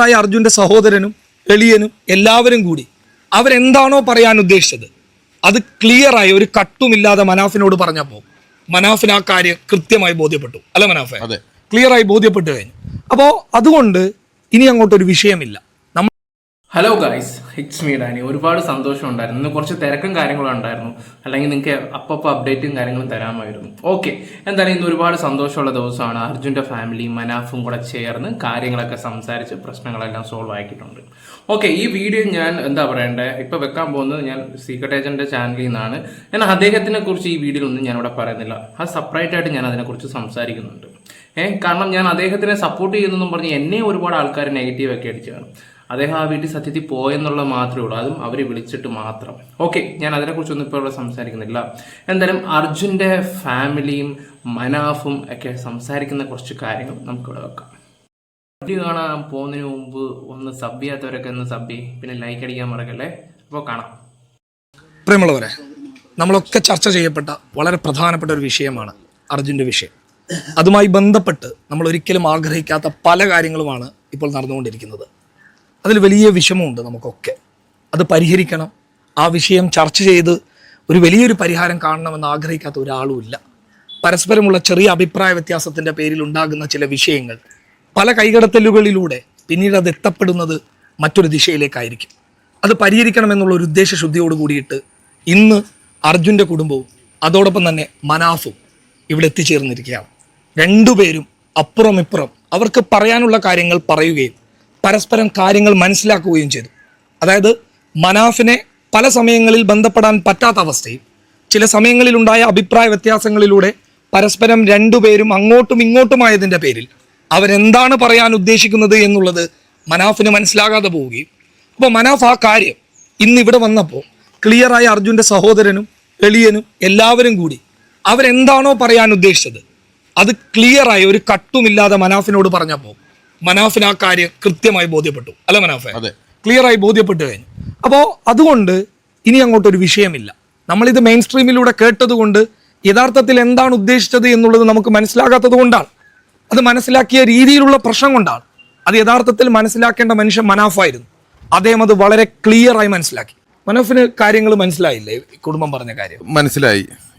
ആയ അർജുന്റെ സഹോദരനും എളിയനും എല്ലാവരും കൂടി അവരെന്താണോ പറയാൻ ഉദ്ദേശിച്ചത് അത് ക്ലിയറായി ഒരു കട്ടുമില്ലാതെ മനാഫിനോട് പറഞ്ഞപ്പോൾ മനാഫിന് ആ കാര്യം കൃത്യമായി ബോധ്യപ്പെട്ടു. അല്ല മനാഫെ? അതെ. ക്ലിയറായി ബോധ്യപ്പെട്ടു കഴിഞ്ഞു. അപ്പോൾ അതുകൊണ്ട് ഇനി അങ്ങോട്ടൊരു വിഷയമില്ല. Hello guys it's me Danny ഒരുപാട് സന്തോഷം ഉണ്ടായിരുന്നു ഇന്ന് കുറച്ച് തിരക്കും കാര്യങ്ങളും ഉണ്ടായിരുന്നു. അല്ലെങ്കിൽ നിങ്ങൾക്ക് അപ്പപ്പോൾ അപ്ഡേറ്റും കാര്യങ്ങളും തരാമായിരുന്നു. ഓക്കെ എന്തായാലും ഇന്ന് ഒരുപാട് സന്തോഷമുള്ള ദിവസമാണ്. അർജുന്റെ ഫാമിലി മനാഫും കൂടെ ചേർന്ന് കാര്യങ്ങളൊക്കെ സംസാരിച്ച് പ്രശ്നങ്ങളെല്ലാം സോൾവ് ആക്കിയിട്ടുണ്ട്. ഓക്കെ ഈ വീഡിയോ ഞാൻ എന്താ പറയണ്ടേ? ഇപ്പോൾ വെക്കാൻ പോകുന്നത് ഞാൻ സീക്രട്ട് ഏജന്റെ ചാനലിൽ നിന്നാണ്. ഞാൻ അദ്ദേഹത്തിനെ കുറിച്ച് ഈ വീഡിയോ ഒന്നും ഞാനിവിടെ പറയുന്നില്ല. അത് സെപ്പറേറ്റ് ആയിട്ട് ഞാൻ അതിനെക്കുറിച്ച് സംസാരിക്കുന്നുണ്ട്. ഏഹ് കാരണം ഞാൻ അദ്ദേഹത്തിനെ സപ്പോർട്ട് ചെയ്യുന്നെന്നും പറഞ്ഞ് എന്നെ ഒരുപാട് ആൾക്കാർ നെഗറ്റീവ് ഒക്കെ അടിച്ചാണ് അദ്ദേഹം ആ വീട്ടിൽ സത്യത്തിൽ പോയെന്നുള്ള മാത്രമേ ഉള്ളൂ. അതും അവരെ വിളിച്ചിട്ട് മാത്രം. ഓക്കെ ഞാൻ അതിനെക്കുറിച്ചൊന്നും ഇപ്പോൾ ഇവിടെ സംസാരിക്കുന്നില്ല. എന്തായാലും അർജുന്റെ ഫാമിലിയും മനാഫും ഒക്കെ സംസാരിക്കുന്ന കുറച്ച് കാര്യങ്ങൾ നമുക്കിവിടെ വെക്കാം. വീഡിയോ കാണാൻ പോകുന്നതിന് മുമ്പ് ഒന്ന് സബ് ചെയ്യാത്തവരൊക്കെ ഒന്ന് സബ് ചെയ്യും പിന്നെ ലൈക്ക് അടിക്കാൻ മറക്കല്ലേ? അപ്പോൾ കാണാം. പ്രിയമുള്ളവരെ നമ്മളൊക്കെ ചർച്ച ചെയ്യപ്പെട്ട വളരെ പ്രധാനപ്പെട്ട ഒരു വിഷയമാണ് അർജുന്റെ വിഷയം. അതുമായി ബന്ധപ്പെട്ട് നമ്മൾ ഒരിക്കലും ആഗ്രഹിക്കാത്ത പല കാര്യങ്ങളുമാണ് ഇപ്പോൾ നടന്നുകൊണ്ടിരിക്കുന്നത്. അതിൽ വലിയ വിഷമമുണ്ട് നമുക്കൊക്കെ. അത് പരിഹരിക്കണം. ആ വിഷയം ചർച്ച ചെയ്ത് ഒരു വലിയൊരു പരിഹാരം കാണണമെന്ന് ആഗ്രഹിക്കാത്ത ഒരാളുമില്ല പരസ്പരമുള്ള ചെറിയ അഭിപ്രായ വ്യത്യാസത്തിന്റെ പേരിൽ ഉണ്ടാകുന്ന ചില വിഷയങ്ങൾ പല കൈകടത്തലുകളിലൂടെ പിന്നീട് അത് എത്തപ്പെടുന്നത് മറ്റൊരു ദിശയിലേക്കായിരിക്കും. അത് പരിഹരിക്കണമെന്നുള്ള ഒരു ഉദ്ദേശശുദ്ധിയോട് കൂടിയിട്ട് ഇന്ന് അർജുന്റെ കുടുംബവും അതോടൊപ്പം തന്നെ മനാഫും ഇവിടെ എത്തിച്ചേർന്നിരിക്കുകയാണ്. രണ്ടുപേരും അപ്പുറം ഇപ്പുറം അവർക്ക് പറയാനുള്ള കാര്യങ്ങൾ പറയുകയും പരസ്പരം കാര്യങ്ങൾ മനസ്സിലാക്കുകയും ചെയ്തു. അതായത് മനാഫിനെ പല സമയങ്ങളിൽ ബന്ധപ്പെടാൻ പറ്റാത്ത അവസ്ഥയും ചില സമയങ്ങളിലുണ്ടായ അഭിപ്രായ വ്യത്യാസങ്ങളിലൂടെ പരസ്പരം രണ്ടുപേരും അങ്ങോട്ടും ഇങ്ങോട്ടുമായതിന്റെ പേരിൽ അവരെന്താണ് പറയാൻ ഉദ്ദേശിക്കുന്നത് എന്നുള്ളത് മനാഫിന് മനസ്സിലാകാതെ പോവുകയും അപ്പോൾ മനാഫ് ആ കാര്യം ഇന്ന് ഇവിടെ വന്നപ്പോൾ ക്ലിയറായി അർജുന്റെ സഹോദരനും എളിയനും എല്ലാവരും കൂടി അവരെന്താണോ പറയാൻ ഉദ്ദേശിച്ചത് അത് ക്ലിയറായി ഒരു കട്ടുമില്ലാതെ മനാഫിനോട് പറഞ്ഞപ്പോൾ മനാഫിന് ആ കാര്യം കൃത്യമായി ബോധ്യപ്പെട്ടു. അല്ല മനാഫെ. ക്ലിയറായി ബോധ്യപ്പെട്ടു കഴിഞ്ഞു. അപ്പോൾ അതുകൊണ്ട് ഇനി അങ്ങോട്ടൊരു വിഷയമില്ല. നമ്മളിത് മെയിൻ സ്ട്രീമിലൂടെ കേട്ടതുകൊണ്ട് യഥാർത്ഥത്തിൽ എന്താണ് ഉദ്ദേശിച്ചത് എന്നുള്ളത് നമുക്ക് മനസ്സിലാകാത്തത് കൊണ്ടാണ്. അത് മനസ്സിലാക്കിയ രീതിയിലുള്ള പ്രശ്നം കൊണ്ടാണ്. അത് യഥാർത്ഥത്തിൽ മനസ്സിലാക്കേണ്ട മനുഷ്യൻ മനാഫായിരുന്നു. അദ്ദേഹം അത് വളരെ ക്ലിയറായി മനസ്സിലാക്കി. മനാഫിന് കാര്യങ്ങൾ മനസ്സിലായില്ലേ? കുടുംബം പറഞ്ഞ കാര്യം. മനസ്സിലായി.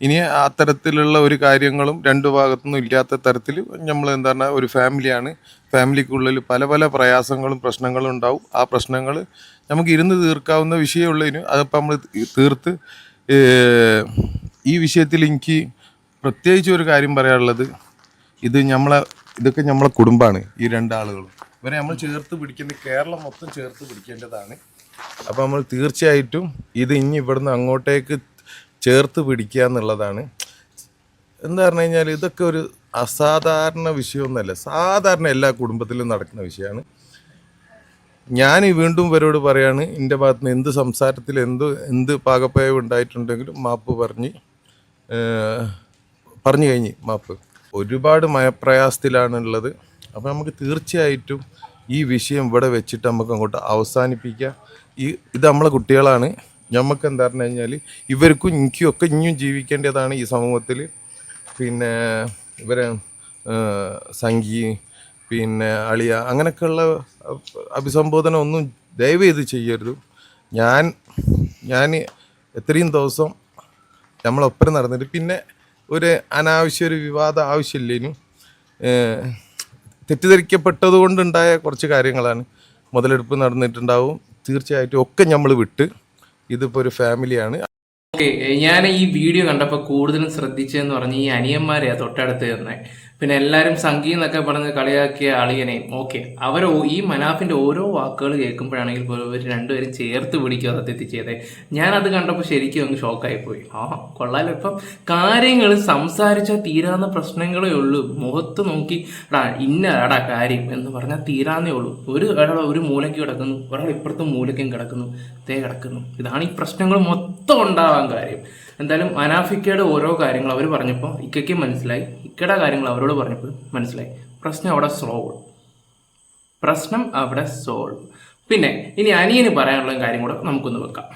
ഇനി അത്തരത്തിലുള്ള ഒരു കാര്യങ്ങളും രണ്ടു ഭാഗത്തുനിന്നും ഇല്ലാത്ത തരത്തിൽ നമ്മൾ എന്താ പറഞ്ഞാൽ ഒരു ഫാമിലിയാണ്. ഫാമിലിക്കുള്ളിൽ പല പല പ്രയാസങ്ങളും പ്രശ്നങ്ങളും ഉണ്ടാവും. ആ പ്രശ്നങ്ങൾ നമുക്ക് ഇരുന്ന് തീർക്കാവുന്ന വിഷയമുള്ളതിന് അതിപ്പോൾ നമ്മൾ തീർത്ത് ഈ വിഷയത്തിൽ എനിക്ക് പ്രത്യേകിച്ച് ഒരു കാര്യം പറയാനുള്ളത്. ഇത് നമ്മളെ ഇതൊക്കെ നമ്മളെ കുടുംബമാണ് ഈ രണ്ടാളുകളും ഇവരെ നമ്മൾ ചേർത്ത് പിടിക്കേണ്ട കേരളം മൊത്തം ചേർത്ത് പിടിക്കേണ്ടതാണ്. അപ്പോൾ നമ്മൾ തീർച്ചയായിട്ടും ഇത് ഇനി ഇവിടുന്ന് അങ്ങോട്ടേക്ക് ചേർത്ത് പിടിക്കുക എന്നുള്ളതാണ്. എന്താ പറഞ്ഞു കഴിഞ്ഞാൽ ഇതൊക്കെ ഒരു അസാധാരണ വിഷയമൊന്നുമല്ല. സാധാരണ എല്ലാ കുടുംബത്തിലും നടക്കുന്ന വിഷയമാണ്. ഞാൻ വീണ്ടും ഇവരോട് പറയാണ് എന്റെ ഭാഗത്ത് നിന്ന് എന്ത് സംസാരത്തിൽ എന്ത് എന്ത് പാകപ്പയവ് ഉണ്ടായിട്ടുണ്ടെങ്കിലും മാപ്പ് പറഞ്ഞ് പറഞ്ഞു കഴിഞ്ഞ് മാപ്പ്. ഒരുപാട് മയപ്രയാസത്തിലാണുള്ളത്. അപ്പോൾ നമുക്ക് തീർച്ചയായിട്ടും ഈ വിഷയം ഇവിടെ വെച്ചിട്ട് നമുക്ക് അങ്ങോട്ട് അവസാനിപ്പിക്കാം. ഈ ഇത് നമ്മളെ കുട്ടികളാണ്. നമുക്ക് എന്താ പറഞ്ഞു കഴിഞ്ഞാൽ ഇവർക്കും എനിക്കും ഒക്കെ ഇനിയും ജീവിക്കേണ്ടതാണ് ഈ സമൂഹത്തിൽ പിന്നെ ഇവരെ സംഗീ പിന്നെ അളിയ അങ്ങനെയൊക്കെയുള്ള അഭിസംബോധന ഒന്നും ദയവ് ചെയ്ത് ചെയ്യരുത്. ഞാൻ ഞാൻ എത്രയും ദിവസം നമ്മളൊപ്പം നടന്നിട്ട് പിന്നെ ഒരു അനാവശ്യ ഒരു വിവാദം ആവശ്യമില്ലേനും. തെറ്റിദ്ധരിക്കപ്പെട്ടത് കൊണ്ടുണ്ടായ കുറച്ച് കാര്യങ്ങളാണ് മുതലെടുപ്പ് നടന്നിട്ടുണ്ടാവും. തീർച്ചയായിട്ടും ഒക്കെ നമ്മൾ വിട്ട് ഇതിപ്പോൾ ഒരു ഫാമിലിയാണ്. ഓക്കെ ഞാൻ ഈ വീഡിയോ കണ്ടപ്പോൾ കൂടുതലും ശ്രദ്ധിച്ചതെന്ന് പറഞ്ഞ ഈ അനിയന്മാരെയാ തൊട്ടടുത്ത് തന്നെ പിന്നെ എല്ലാവരും സംഗീ എന്നൊക്കെ പറഞ്ഞ് കളിയാക്കിയ അളിയനെയും. ഓക്കെ. അവർ ഈ മനാഫിന്റെ ഓരോ വാക്കുകൾ കേൾക്കുമ്പോഴാണെങ്കിൽ പോലും ഇവർ രണ്ടുപേരും ചേർത്ത് പിടിക്കുക അത് ചെയ്തേ ഞാനത് കണ്ടപ്പോൾ ശരിക്കും അങ്ങ് ഷോക്കായി പോയി ആ കൊള്ളാലോ. ഇപ്പം കാര്യങ്ങൾ സംസാരിച്ചാൽ തീരാവുന്ന പ്രശ്നങ്ങളേ ഉള്ളൂ. മുഖത്ത് നോക്കി എടാ ഇന്നടാ കാര്യം എന്ന് പറഞ്ഞാൽ തീരാന്നേ ഉള്ളൂ. ഒരു ഒരാൾ ഒരു മൂലയ്ക്ക് കിടക്കുന്നു. ഒരാൾ ഇപ്പുറത്തെ മൂലയ്ക്കും കിടക്കുന്നു. തേ കിടക്കുന്നു. ഇതാണ് ഈ പ്രശ്നങ്ങൾ മൊത്തം ഉണ്ടാവാൻ കാര്യം. എന്തായാലും അനാഫിക്കയുടെ ഓരോ കാര്യങ്ങൾ അവർ പറഞ്ഞപ്പോൾ ഇക്കയ്ക്ക് മനസ്സിലായി. ഇക്കയുടെ കാര്യങ്ങൾ അവരോട് പറഞ്ഞപ്പോൾ മനസ്സിലായി. പ്രശ്നം അവിടെ സോൾവ് പ്രശ്നം അവിടെ സോൾവ് പിന്നെ ഇനി അനിയന് പറയാനുള്ള കാര്യം കൂടെ നമുക്കൊന്ന് വെക്കാം.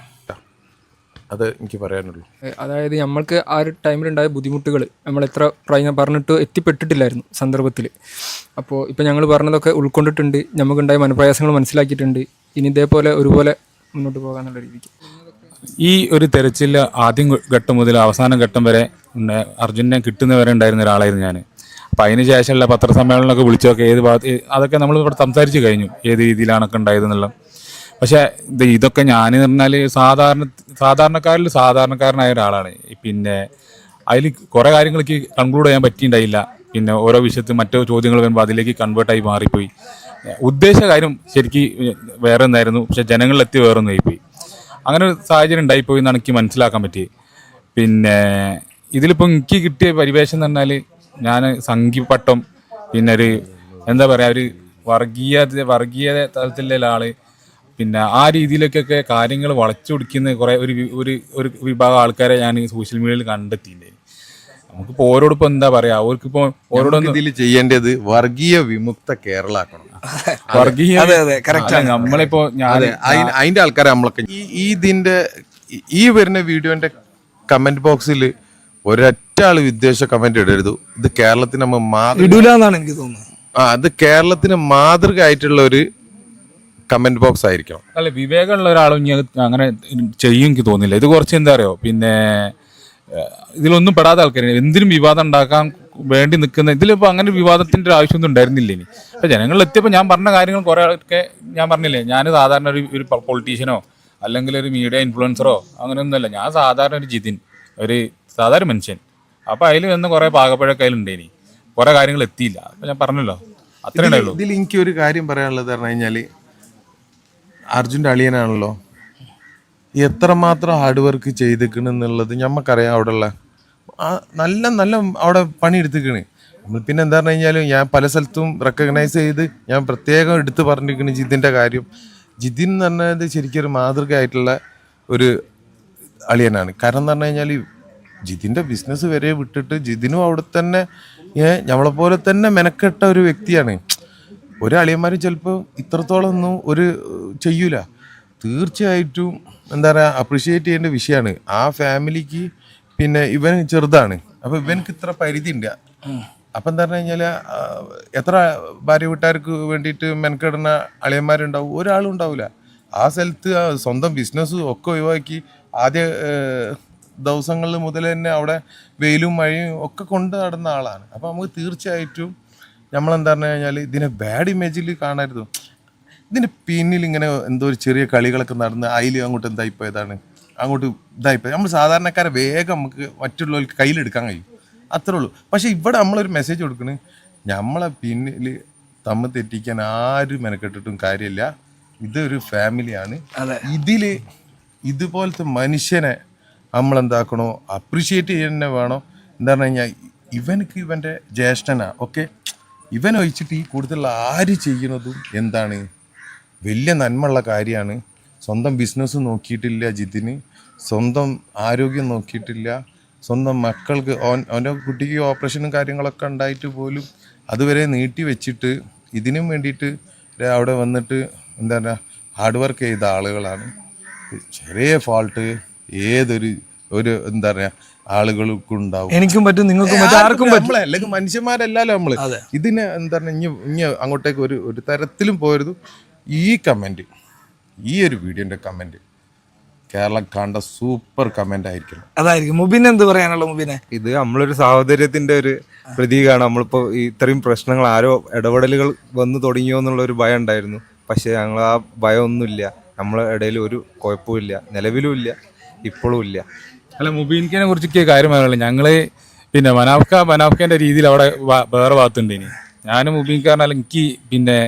അത് എനിക്ക് പറയാനുള്ളൂ. അതായത് നമ്മൾക്ക് ആ ഒരു ടൈമിലുണ്ടായ ബുദ്ധിമുട്ടുകൾ നമ്മൾ എത്ര പ്രായം പറഞ്ഞിട്ട് എത്തിപ്പെട്ടിട്ടില്ലായിരുന്നു സന്ദർഭത്തിൽ അപ്പോൾ ഇപ്പോൾ ഞങ്ങൾ പറഞ്ഞതൊക്കെ ഉൾക്കൊണ്ടിട്ടുണ്ട് നമുക്കുണ്ടായ മനപ്രയാസങ്ങൾ മനസ്സിലാക്കിയിട്ടുണ്ട്. ഇനി ഇതേപോലെ ഒരുപോലെ മുന്നോട്ട് പോകാനുള്ള രീതിക്ക്. ഈ ഒരു തെരച്ചിൽ ആദ്യം ഘട്ടം മുതൽ അവസാന ഘട്ടം വരെ അർജുനെ കിട്ടുന്നവരെ ഉണ്ടായിരുന്ന ഒരാളായിരുന്നു ഞാൻ അപ്പം അതിന് ശേഷമുള്ള പത്രസമ്മേളനമൊക്കെ വിളിച്ചൊക്കെ ഏത് ഭാഗത്ത് അതൊക്കെ നമ്മൾ ഇവിടെ സംസാരിച്ച് കഴിഞ്ഞു ഏത് രീതിയിലാണൊക്കെ ഉണ്ടായതെന്നുള്ള. പക്ഷേ ഇത് ഇതൊക്കെ ഞാൻ പറഞ്ഞാൽ സാധാരണ സാധാരണക്കാരിൽ സാധാരണക്കാരനായ ഒരാളാണ്. പിന്നെ അതിൽ കുറേ കാര്യങ്ങൾക്ക് കൺക്ലൂഡ് ചെയ്യാൻ പറ്റിയിട്ടുണ്ടായില്ല. പിന്നെ ഓരോ വിഷയത്തിൽ മറ്റോ ചോദ്യങ്ങൾ വരുമ്പോൾ അതിലേക്ക് കൺവേർട്ടായി മാറിപ്പോയി. ഉദ്ദേശ കാര്യം ശരിക്ക് വേറെ ഒന്നായിരുന്നു പക്ഷെ ജനങ്ങളിലെത്തി വേറെ ഒന്നായിപ്പോയി അങ്ങനെ ഒരു സാഹചര്യം ഉണ്ടായിപ്പോയി എന്നാണ് എനിക്ക് മനസ്സിലാക്കാൻ പറ്റിയത്. പിന്നെ ഇതിലിപ്പോൾ എനിക്ക് കിട്ടിയ പരിവേഷം എന്ന് പറഞ്ഞാൽ ഞാൻ സംഘിപ്പട്ടം പിന്നെ ഒരു എന്താ പറയുക ഒരു വർഗീയ വർഗീയ തലത്തിലുള്ള ആൾ. പിന്നെ ആ രീതിയിലേക്കൊക്കെ കാര്യങ്ങൾ വളച്ചൊടിക്കുന്ന കുറേ ഒരു ഒരു ഒരു വിഭാഗം ആൾക്കാരെ ഞാൻ സോഷ്യൽ മീഡിയയിൽ കണ്ടെത്തിയിട്ടുണ്ട് നമുക്കിപ്പോൾ ഓരോടൊപ്പം എന്താ പറയാ അവർക്കിപ്പോൾ ഓരോടൊന്നും ഇതിൽ ചെയ്യേണ്ടത് വർഗീയ വിമുക്ത കേരള ആക്കണം വർഗീയ നമ്മളിപ്പോ ഞാൻ അതെ അതിന്റെ ആൾക്കാരെ നമ്മളൊക്കെ ഈ ഇതിന്റെ ഈ- ഈ വരുന്ന വീഡിയോന്റെ കമന്റ് ബോക്സിൽ ഒരൊറ്റ ആൾ വിദ്വേഷ കമന്റ് ഇടരുത്. ഇത് കേരളത്തിന് നമ്മ മാതൃ ഇടൂല എന്നാണ് എനിക്ക് തോന്നുന്നത്. ആ അത് കേരളത്തിന് മാതൃക ആയിട്ടുള്ള ഒരു കമന്റ് ബോക്സ് ആയിരിക്കണം. അല്ല വിവേകമുള്ള ഒരാളും ഇനി അത് അങ്ങനെ ചെയ്യും എനിക്ക് തോന്നില്ല ഇത് കുറച്ച് എന്താ അറിയോ? പിന്നെ ഏഹ്, ഇതിലൊന്നും പെടാത്ത ആൾക്കാരാണ്. എന്തിനും വിവാദം ഉണ്ടാക്കാൻ വേണ്ടി നിൽക്കുന്ന ഇതിലിപ്പോൾ അങ്ങനെ ഒരു വിവാദത്തിന്റെ ഒരു ആവശ്യമൊന്നും ഉണ്ടായിരുന്നില്ല ഇനി? അപ്പോൾ ജനങ്ങളിൽ എത്തിയപ്പോൾ ഞാൻ പറഞ്ഞ കാര്യങ്ങൾ കുറേ ഒക്കെ ഞാൻ പറഞ്ഞില്ലേ? ഞാൻ സാധാരണ ഒരു ഒരു പൊളിറ്റീഷ്യനോ അല്ലെങ്കിൽ ഒരു മീഡിയ ഇൻഫ്ലുവൻസറോ അങ്ങനെയൊന്നുമല്ല. ഞാൻ സാധാരണ ഒരു ജിതിൻ ഒരു സാധാരണ മനുഷ്യൻ. അപ്പൊ അതിൽ വന്ന് കുറെ പാകപ്പഴൊക്കെ അതിലുണ്ടേനി. കുറെ കാര്യങ്ങൾ എത്തിയില്ല. അപ്പൊ ഞാൻ പറഞ്ഞല്ലോ. അത്രേ ഉണ്ടായുള്ളൂ. ഇതിൽ എനിക്ക് ഒരു കാര്യം പറയാനുള്ളത് പറഞ്ഞു കഴിഞ്ഞാൽ അർജുന്റെ അളിയനാണല്ലോ. എത്രമാത്രം ഹാർഡ് വർക്ക് ചെയ്തിക്കണെന്നുള്ളത് ഞമ്മക്കറിയാം അവിടെ ഉള്ള നല്ല നല്ല അവിടെ പണിയെടുത്തിക്കണ്. നമ്മൾ പിന്നെ എന്താ പറഞ്ഞു കഴിഞ്ഞാൽ ഞാൻ പല സ്ഥലത്തും റെക്കഗ്നൈസ് ചെയ്ത് ഞാൻ പ്രത്യേകം എടുത്ത് പറഞ്ഞിരിക്കണ് ജിതിന്റെ കാര്യം. ജിതിൻ എന്ന് പറഞ്ഞത് ശരിക്കും ഒരു മാതൃകയായിട്ടുള്ള ഒരു അളിയനാണ്. കാരണം എന്ന് പറഞ്ഞു കഴിഞ്ഞാൽ ജിതിന്റെ ബിസിനസ് വരെ വിട്ടിട്ട് ജിതിനും അവിടെ തന്നെ നമ്മളെപ്പോലെ തന്നെ മെനക്കെട്ട ഒരു വ്യക്തിയാണ്. ഒരു അളിയന്മാരും ചിലപ്പോൾ ഇത്രത്തോളം ഒന്നും ഒരു ചെയ്യൂല. തീർച്ചയായിട്ടും എന്താ പറയുക അപ്രിഷിയേറ്റ് ചെയ്യേണ്ട വിഷയമാണ് ആ ഫാമിലിക്ക് പിന്നെ ഇവൻ ചെറുതാണ്. അപ്പോൾ ഇവനക്ക് ഇത്ര പരിധി ഉണ്ട് അപ്പം എന്താ പറഞ്ഞു കഴിഞ്ഞാൽ എത്ര ഭാര്യ വീട്ടുകാർക്ക് വേണ്ടിയിട്ട് മെനക്കെടുന്ന അളിയന്മാരുണ്ടാവും? ഒരാളും ഉണ്ടാവില്ല ആ സ്ഥലത്ത് സ്വന്തം ബിസിനസ്സും ഒക്കെ ഒഴിവാക്കി ആദ്യ ദിവസങ്ങളിൽ മുതൽ തന്നെ അവിടെ വെയിലും മഴയും ഒക്കെ കൊണ്ട് നടന്ന ആളാണ്. അപ്പോൾ നമുക്ക് തീർച്ചയായിട്ടും നമ്മളെന്താ പറഞ്ഞു കഴിഞ്ഞാൽ ഇതിനെ ബാഡ് ഇമേജിൽ കാണരുത്. ഇതിന്റെ പിന്നിൽ ഇങ്ങനെ എന്തോ ഒരു ചെറിയ കളികളൊക്കെ നടന്ന് അതിൽ അങ്ങോട്ട് എന്തായിപ്പോയതാണ്? അങ്ങോട്ട് ഇതായിപ്പോയി. നമ്മൾ സാധാരണക്കാരെ വേഗം നമുക്ക് മറ്റുള്ളവർക്ക് കയ്യിലെടുക്കാൻ കഴിയും. അത്രേ ഉള്ളൂ. പക്ഷേ ഇവിടെ നമ്മളൊരു മെസ്സേജ് കൊടുക്കണേ. നമ്മളെ പിന്നിൽ തമ്മിൽ തെറ്റിക്കാൻ ആരും മെനക്കെട്ടിട്ടും കാര്യമില്ല. ഇതൊരു ഫാമിലിയാണ്. ഇതിൽ ഇതുപോലത്തെ മനുഷ്യനെ നമ്മൾ എന്താക്കണോ ചെയ്യുന്നതന്നെ ചെയ്യുന്ന വേണോ. എന്താ പറഞ്ഞു കഴിഞ്ഞാൽ ഇവനക്ക് ഇവന്റെ ജ്യേഷ്ഠനാണ് ഓക്കെ ഇവൻ ഒഴിച്ചിട്ട് ഈ കൂടുതൽ ആര് ചെയ്യുന്നതും എന്താണ്? വലിയ നന്മയുള്ള കാര്യമാണ്. സ്വന്തം ബിസിനസ് നോക്കിയിട്ടില്ല ജിതിന്. സ്വന്തം ആരോഗ്യം നോക്കിയിട്ടില്ല. സ്വന്തം മക്കൾക്ക് ഓൻ അവന്റെ കുട്ടിക്ക് ഓപ്പറേഷനും കാര്യങ്ങളൊക്കെ ഉണ്ടായിട്ട് പോലും അതുവരെ നീട്ടി വെച്ചിട്ട് ഇതിനും വേണ്ടിയിട്ട് അവിടെ വന്നിട്ട് എന്താ പറയുക ഹാർഡ് വർക്ക് ചെയ്ത ആളുകളാണ്. ചെറിയ ഫാൾട്ട് ഏതൊരു ഒരു എന്താ പറയാ ആളുകൾക്കും ഉണ്ടാവും എനിക്കും പറ്റും നിങ്ങൾക്കും പറ്റും ആർക്കും പറ്റും. അല്ലെങ്കിൽ മനുഷ്യന്മാരല്ലല്ലോ നമ്മൾ. അതെ. ഇതിന് എന്താ പറഞ്ഞ ഇനി ഇനി അങ്ങോട്ടേക്ക് ഒരു ഒരു തരത്തിലും പോരുത്. ഈ കമന്റ് ഈ ഒരു വീഡിയോന്റെ കമന്റ് കേരളം കണ്ട സൂപ്പർ കമന്റ് ആയിരിക്കണം. അതായിരിക്കും. മുബിൻ എന്ത് പറയാനുള്ള മുബിനെ? ഇത് നമ്മളൊരു സാഹോദര്യത്തിന്റെ ഒരു പ്രതീകമാണ് നമ്മളിപ്പോ ഇത്രയും പ്രശ്നങ്ങൾ ആരോ ഇടപെടലുകൾ വന്നു തുടങ്ങിയോ എന്നുള്ള ഒരു ഭയം ഉണ്ടായിരുന്നു. പക്ഷെ ഞങ്ങൾ ആ ഭയമൊന്നുമില്ല. നമ്മളെ ഇടയിൽ ഒരു കുഴപ്പമില്ല നിലവിലും ഇല്ല. ഇപ്പോഴും ഇല്ല. അല്ല മുബീൻഖാനെ കുറിച്ചൊക്കെ കാര്യം പറയാനുള്ളത് ഞങ്ങൾ പിന്നെ മനാഫ്ക മനാഫ്കന്റെ രീതിയിൽ അവിടെ വേറെ ഭാഗത്തുണ്ട് ഇനി ഞാനും മുബീൻകാരനല്ല എനിക്ക് പിന്നെ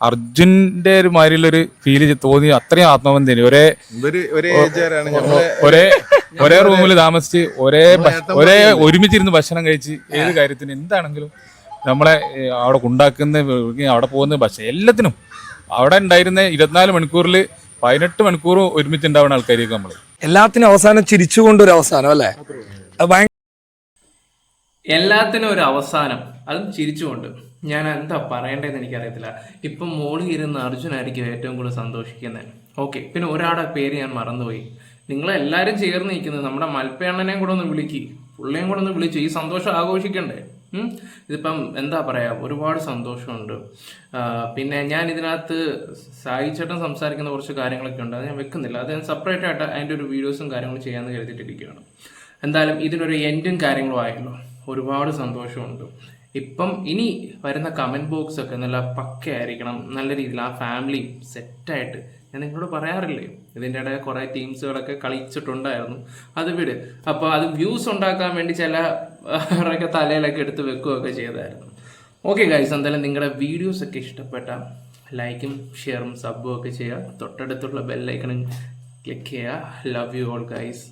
അർജുന്റെ ഒരു മാതിരിയുള്ളൊരു ഫീൽ തോന്നി. അത്രയും ആത്മബന്ധം ഒരേ ഒരേ ഒരേ റൂമിൽ താമസിച്ച് ഒരേ ഒരേ ഒരുമിച്ചിരുന്ന് ഭക്ഷണം കഴിച്ച് ഏത് കാര്യത്തിന് എന്താണെങ്കിലും നമ്മളെ അവിടെ ഉണ്ടാക്കുന്ന അവിടെ പോകുന്ന ഭക്ഷണം എല്ലാത്തിനും അവിടെ ഉണ്ടായിരുന്ന ഇരുപത്തിനാല് മണിക്കൂറിൽ പതിനെട്ട് മണിക്കൂർ ഒരുമിച്ച് ഉണ്ടാവുന്ന ആൾക്കാർക്ക് നമ്മൾ എല്ലാത്തിനും അവസാനം ചിരിച്ചുകൊണ്ടൊരു അവസാനം അല്ലേ? എല്ലാത്തിനും ഒരു അവസാനം. അതും ചിരിച്ചുകൊണ്ട്. ഞാൻ എന്താ പറയേണ്ടതെന്ന് എനിക്കറിയത്തില്ല. ഇപ്പം മോളിൽ ഇരുന്ന് അർജുനായിരിക്കും ഏറ്റവും കൂടുതൽ സന്തോഷിക്കുന്നത് ഓക്കെ പിന്നെ ഒരാളുടെ പേര് ഞാൻ മറന്നുപോയി. നിങ്ങളെല്ലാവരും ചേർന്ന് നിൽക്കുന്നത് നമ്മുടെ മൽപ്പയണ്ണനെയും കൂടെ ഒന്ന് വിളിക്ക്. പുള്ളിയും കൂടെ ഒന്ന് വിളിച്ചു ഈ സന്തോഷം ആഘോഷിക്കണ്ടേ? ഇതിപ്പം എന്താ പറയാ ഒരുപാട് സന്തോഷമുണ്ട്. പിന്നെ ഞാൻ ഇതിനകത്ത് സായി ചേട്ടൻ സംസാരിക്കുന്ന കുറച്ച് കാര്യങ്ങളൊക്കെ ഉണ്ട്. അത് ഞാൻ വെക്കുന്നില്ല. അത് ഞാൻ സെപ്പറേറ്റ് ആയിട്ട് അതിന്റെ ഒരു വീഡിയോസും കാര്യങ്ങളും ചെയ്യാമെന്ന് കരുതിയിട്ടിരിക്കുകയാണ്. എന്തായാലും ഇതിനൊരു എൻഡും കാര്യങ്ങളും ആയല്ലോ ഒരുപാട് സന്തോഷമുണ്ട്. ഇപ്പം ഇനി വരുന്ന കമന്റ് ബോക്സ് ഒക്കെ നല്ല പക്കയായിരിക്കണം നല്ല രീതിയിൽ ആ ഫാമിലി സെറ്റായിട്ട് ഞാൻ നിങ്ങളോട് പറയാറില്ലേ ഇതിന്റെ ഇടയിൽ കുറേ ടീംസുകളൊക്കെ കളിച്ചിട്ടുണ്ടായിരുന്നു. അത് വിട്. അപ്പോൾ അത് വ്യൂസ് ഉണ്ടാക്കാൻ വേണ്ടി ചില അവരൊക്കെ തലയിലൊക്കെ എടുത്ത് വെക്കുകയൊക്കെ ചെയ്തായിരുന്നു. ഓക്കെ ഗൈസ് എന്തായാലും നിങ്ങളുടെ വീഡിയോസ് ഒക്കെ ഇഷ്ടപ്പെട്ട ലൈക്കും ഷെയറും സബും ഒക്കെ ചെയ്യുക. തൊട്ടടുത്തുള്ള ബെല്ലൈക്കണും ക്ലിക്ക് ചെയ്യുക. Love you all guys